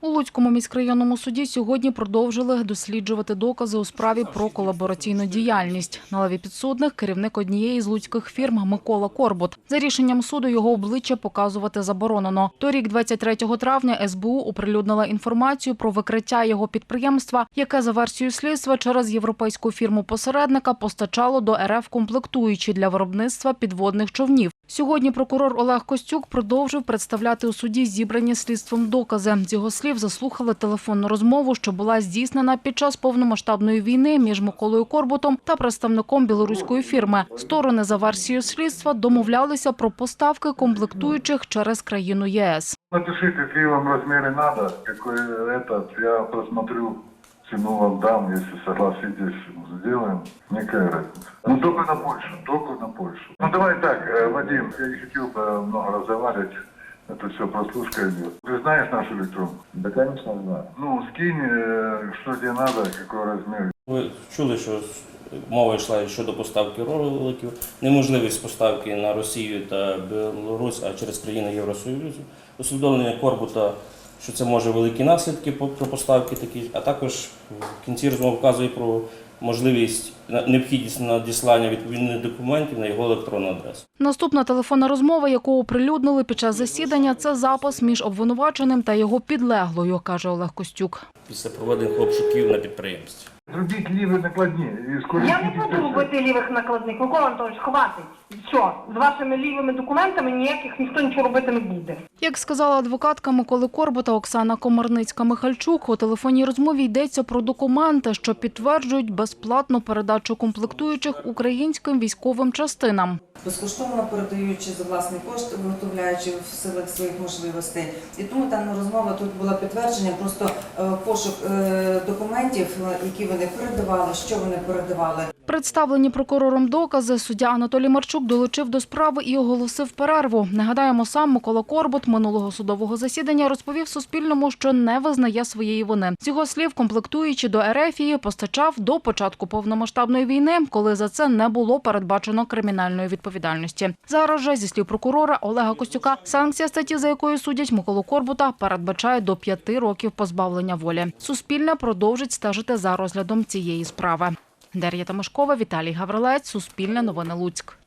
У Луцькому міськрайонному суді сьогодні продовжили досліджувати докази у справі про колабораційну діяльність. На лаві підсудних керівник однієї з луцьких фірм Микола Корбут. За рішенням суду його обличчя показувати заборонено. Торік, 23 травня, СБУ оприлюднила інформацію про викриття його підприємства, яке за версією слідства через європейську фірму посередника постачало до РФ комплектуючі для виробництва підводних човнів. Сьогодні прокурор Олег Костюк продовжив представляти у суді зібрані слідством докази. З його слів заслухали телефонну розмову, що була здійснена під час повномасштабної війни між Миколою Корбутом та представником білоруської фірми. Сторони за версією слідства домовлялися про поставки комплектуючих через країну ЄС. Напиши, какие вам размеры надо, какой этот, я посмотрю, цену вам дам, если согласитесь, сделаем. Никакая разница. Ну, только на Польшу, только на Польшу. Ну, давай так, э, Вадим, я не хотел бы много разговаривать, это все прослушка идет. Ты знаешь нашу электронку? Да, конечно, знаю. Ну, скинь, э, что тебе надо, какой размер. Ви чули, що мова йшла щодо поставки роликів, неможливість поставки на Росію та Білорусь, а через країни Євросоюзу, усвідомлення Корбута, що це може великі наслідки про поставки такі, а також в кінці розмови вказує про можливість необхідність надіслання відповідних документів на його електронну адресу. Наступна телефонна розмова, яку оприлюднили під час засідання, це запис між обвинуваченим та його підлеглою, каже Олег Костюк. Після проведених обшуків на підприємстві. Зробіть лівий накладні і Я не буду робити лівих накладних. Микола Антонович, хватить. Що, з вашими лівими документами ніяких ніхто нічого робити не буде. Як сказала адвокатка Миколи Корбута Оксана Комарницька-Михальчук, у телефонній розмові йдеться про документи, що підтверджують безплатну передачу комплектуючих українським військовим частинам. безкоштовно передаючи за власний кошт, виготовляючи в силах своїх можливостей. І тому дана розмова тут була підтвердженням, просто е, пошук е, документів, е, які вони передавали, що вони передавали. Представлені прокурором докази суддя Анатолій Марчук долучив до справи і оголосив перерву. Нагадаємо, сам Микола Корбут минулого судового засідання розповів Суспільному, що не визнає своєї вини. З його слів, комплектуючи до Ерефії, постачав до початку повномасштабної війни, коли за це не було передбачено кримінальної відповідальності. Зараз же, зі слів прокурора Олега Костюка, санкція статті, за якою судять Миколу Корбута, передбачає до п'яти років позбавлення волі. Суспільне продовжить стежити за розглядом цієї справи. Дар'я Тимошкова, Віталій Гаврилець, Суспільне новини Луцьк.